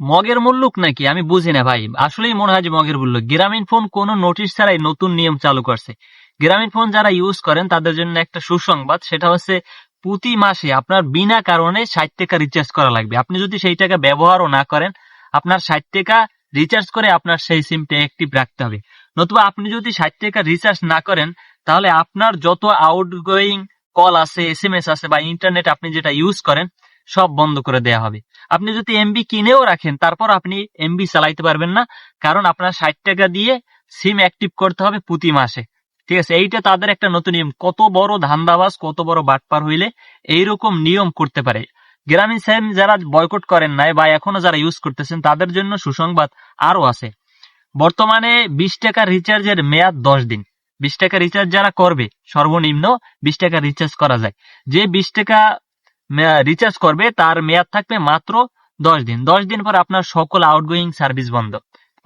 মগের মূল্যক নাকি? আমি বুঝি না ভাই। আসলেই মনে হয় যে মগের মূল্য গ্রামীণ ফোন কোনো নোটিশ ছাড়াই নতুন নিয়ম চালু করছে। গ্রামীণ ফোন যারা ইউজ করেন, তাদের জন্য একটা সুসংবাদ, সেটা হচ্ছে প্রতি মাসে আপনার বিনা কারণে ষাট টাকা রিচার্জ করা লাগবে। আপনি যদি সেই টাকা ব্যবহারও না করেন, আপনার ষাট টাকা রিচার্জ করে আপনার সেই সিমটা অ্যাক্টিভ রাখতে হবে। নতুবা আপনি যদি ষাট টাকা রিচার্জ না করেন, তাহলে আপনার যত আউটগোয়িং কল আছে এস এম এস আছে বা ইন্টারনেট আপনি যেটা ইউজ করেন সব বন্ধ করে দেওয়া হবে। আপনি যদি এমবি কিনেও রাখেন, তারপর আপনি এমবি চালাইতে পারবেন না, কারণ আপনার ষাট টাকা দিয়ে সিম অ্যাক্টিভ করতে হবে প্রতি মাসে। ঠিক আছে, এইটা তাদের একটা নতুন নিয়ম। কত বড় ধান্দাবাজ, কত বড় বাটপার হইলে এইরকম নিয়ম করতে পারে। গ্রামীণ সিম যারা বয়কট করেন নাই বা এখনও যারা ইউজ করতেছেন, তাদের জন্য সুসংবাদ আরও আছে। বর্তমানে বিশ টাকা রিচার্জের মেয়াদ দশ দিন। বিশ টাকা রিচার্জ যারা করবে, সর্বনিম্ন বিশ টাকা রিচার্জ করা যায়। যে বিশ টাকা রিচার্জ করবে, তার মেয়াদ থাকবে মাত্র দশ দিন। দশ দিন পর আপনার সকল আউটগোয়িং সার্ভিস বন্ধ।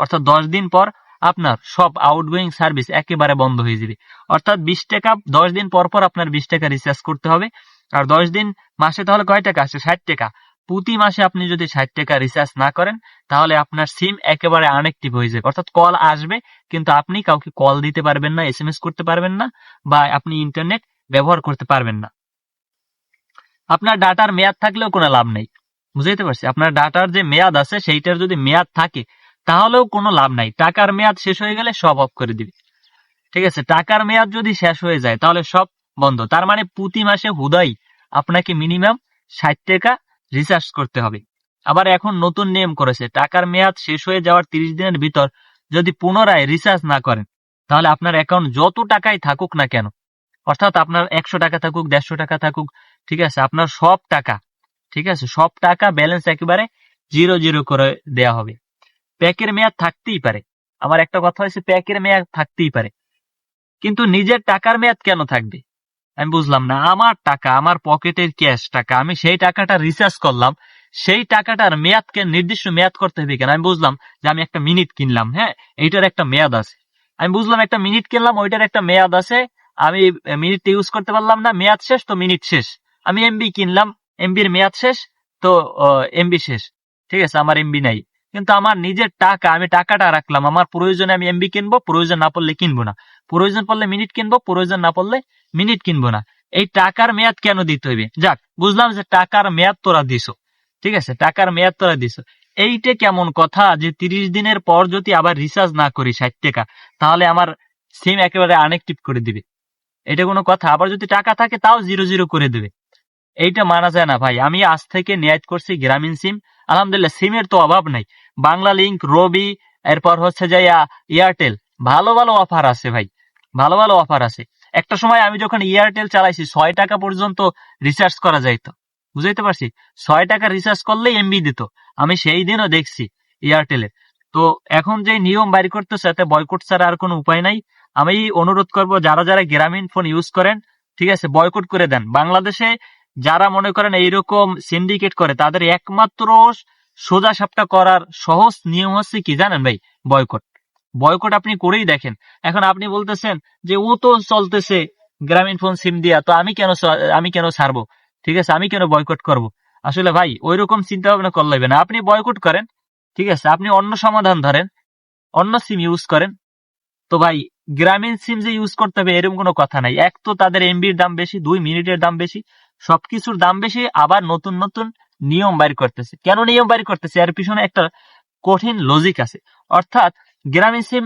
অর্থাৎ দশ দিন পর আপনার সব আউটগোয়িং সার্ভিস একেবারে বন্ধ হয়ে যাবে। অর্থাৎ বিশ টাকা, দশ দিন পর পর আপনার বিশ টাকা রিচার্জ করতে হবে। আর দশ দিন মাসে তাহলে কয় টাকা আসে? ষাট টাকা। প্রতি মাসে আপনি যদি ষাট টাকা রিচার্জ না করেন, তাহলে আপনার সিম একেবারে আনএক্টিভ হয়ে যাবে। অর্থাৎ কল আসবে, কিন্তু আপনি কাউকে কল দিতে পারবেন না এস করতে পারবেন না, বা আপনি ইন্টারনেট ব্যবহার করতে পারবেন না। আপনার ডাটার মেয়াদ থাকলেও কোনো লাভ নেই। বুঝতে পারছি? আপনার ডাটার যে মেয়াদ আছে, সেইটার যদি মেয়াদ থাকে, তাহলেও কোনো লাভ নাই। টাকার মেয়াদ শেষ হয়ে গেলে সব অফ করে দিবে। ঠিক আছে? টাকার মেয়াদ যদি শেষ হয়ে যায়, তাহলে সব বন্ধ। তার মানে প্রতি মাসে হুদাই আপনাকে মিনিমাম ষাট টাকা রিচার্জ করতে হবে। আবার এখন নতুন নিয়ম করেছে, টাকার মেয়াদ শেষ হয়ে যাওয়ার তিরিশ দিনের ভিতর যদি পুনরায় রিচার্জ না করেন, তাহলে আপনার অ্যাকাউন্ট যত টাকাই থাকুক না কেন অর্থাৎ আপনার একশো টাকা থাকুক, দেড়শো টাকা থাকুক, ঠিক আছে? আপনার সব টাকা, ঠিক আছে? সব টাকা ব্যালেন্স একেবারে জিরো জিরো করে দেয়া হবে। প্যাকের মেয়াদ থাকতেই পারে। আমার একটা কথা হয়েছে, প্যাকের মেয়াদ থাকতেই পারে। কিন্তু নিজের টাকার মেয়াদ কেন থাকবে? আমি বুঝলাম না। আমার টাকা, আমার পকেটের ক্যাশ টাকা, আমি সেই টাকাটা রিচার্জ করলাম, সেই টাকাটার মেয়াদকে নির্দিষ্ট মেয়াদ করতে হবে কেন? আমি বুঝলাম যে আমি একটা মিনিট কিনলাম হ্যাঁ? এইটার একটা মেয়াদ আছে। আমি বুঝলাম একটা মিনিট কিনলাম, ওইটার একটা মেয়াদ আছে আমি মিনিট ইউজ করতে পারলাম না, মেয়াদ শেষ তো মিনিট শেষ। আমি এমবি কিনলাম এমবির মেয়াদ শেষ তো এমবি শেষ। ঠিক আছে, আমার এমবি নাই। কিন্তু আমার নিজের টাকা, আমি টাকাটা রাখলাম। আমার প্রয়োজনে আমি এমবি কিনবো, প্রয়োজন না পড়লে কিনবো না। প্রয়োজন পড়লে মিনিট কিনবো, প্রয়োজন না পড়লে মিনিট কিনবো না। এই টাকার মেয়াদ কেন দিতে হইবে যাক, বুঝলাম যে টাকার মেয়াদ তোরা দিছো। ঠিক আছে, টাকার মেয়াদ তোরা দিছো। এইটা কেমন কথা যে তিরিশ দিনের পর যদি আবার রিচার্জ না করি ষাট টাকা, তাহলে আমার সিম একেবারে আনএক্টিভ করে দিবে। এটা কোনো কথা। আবার যদি টাকা থাকে, তাও জিরো জিরো করে দেবে। এইটা মানা যায় না ভাই। আমি আজ থেকে নিয়াত করছি গ্রামীণ সিম। আলহামদুলিল্লাহ, সিমের তো অভাব নাই। বাংলা লিঙ্ক রবি, এরপর হচ্ছে যে এয়ারটেল ভালো ভালো অফার আছে ভাই। ভালো ভালো অফার আছে। একটা সময় আমি যখন এয়ারটেল চালাইছি, ছয় টাকা পর্যন্ত রিচার্জ করা যাইতো। বুঝাইতে পারছি? ছয় টাকা রিচার্জ করলেই এমবি দিত। আমি সেই দিনও দেখছি এয়ারটেলের তো এখন যে নিয়ম বাইর করতেছে, এতে বয়কট ছাড়া আর কোনো উপায় নাই। আমি অনুরোধ করব, যারা যারা গ্রামীণ ফোন ইউজ করেন, ঠিক আছে বয়কট করে দেন। বাংলাদেশে যারা মনে করেন এইরকম সিন্ডিকেট করে, তাদের একমাত্র সোজা সাপটা করার সহজ নিয়ম হচ্ছে কি জানেন ভাই? বয়কট বয়কট আপনি করেই দেখেন। এখন আপনি বলতেছেন যে, ও তো চলতেছে গ্রামীণ ফোন সিম দিয়া, তো আমি কেন আমি কেন ছাড়বো? ঠিক আছে, আমি কেন বয়কট করব? আসলে ভাই ওই রকম চিন্তা ভাবনা করলে না। আপনি বয়কট করেন ঠিক আছে? আপনি অন্য সমাধান ধরেন, অন্য সিম ইউজ করেন। তো ভাই, গ্রামীণ সিম যে ইউজ করতে হবে এরকম কোনো কথা নাই। এক তো তাদের এমবির দাম বেশি, দুই মিনিটের দাম বেশি। সবকিছুর দাম বেশি, আবার নতুন নতুন নিয়ম বাইর করতেছে। কেন নিয়ম বাইর করতেছে? এর পিছনে একটা কঠিন লজিক আছে। অর্থাৎ, গ্রামীণ সিম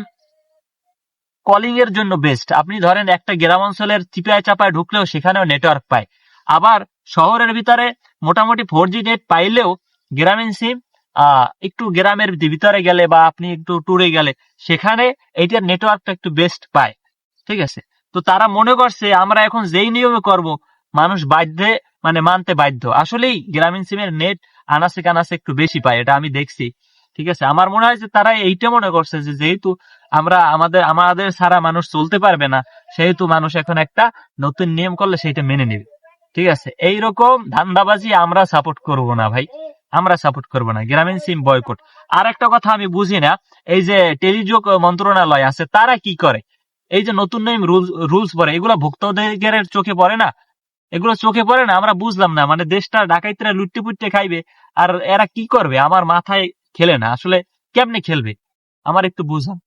কলিং এর জন্য বেস্ট আপনি ধরেন, একটা গ্রাম অঞ্চলের চিপায় চাপায় ঢুকলেও সেখানেও নেটওয়ার্ক পায়। আবার শহরের ভিতরে মোটামুটি ফোর জি নেট পাইলেও গ্রামীণ সিম একটু গ্রামের ভিতরে গেলে বা আপনি একটু ট্যুরে গেলে, সেখানে এইটার নেটওয়ার্কটা একটু বেস্ট পায়। ঠিক আছে? তো তারা মনে করছে, আমরা এখন যেই নিয়মে করব, মানুষ বাধ্যে মানে মানতে বাধ্য। আসলেই গ্রামীণ সিমের নেট আনাসে কানাসে একটু বেশি পায়, এটা আমি দেখছি। ঠিক আছে? আমার মনে হয় যে তারা এইটা মনে করছে যে যেহেতু আমরা আমাদের আমাদের সারা মানুষ চলতে পারবে না, সেহেতু মানুষ এখন একটা নতুন নিয়ম করলে সেইটা মেনে নেবে। ঠিক আছে? এইরকম ধান্দাবাজি আমরা সাপোর্ট করব না ভাই। আমরা সাপোর্ট করব না। গ্রামীণ সিম বয়কট আর একটা কথা আমি বুঝি না, এই যে টেলিযোগ মন্ত্রণালয় আছে, তারা কি করে? এই যে নতুন নিয়ম রুলস পরে, এগুলো ভোক্তাদের চোখে পড়ে না? এগুলো চোখে পড়ে না, আমরা বুঝলাম না। মানে দেশটা ডাকাইতরা লুটতে পুটতে খাইবে, আর এরা কি করবে? আমার মাথায় খেলে না। আসলে কেমনে খেলবে? আমার একটু বুঝান।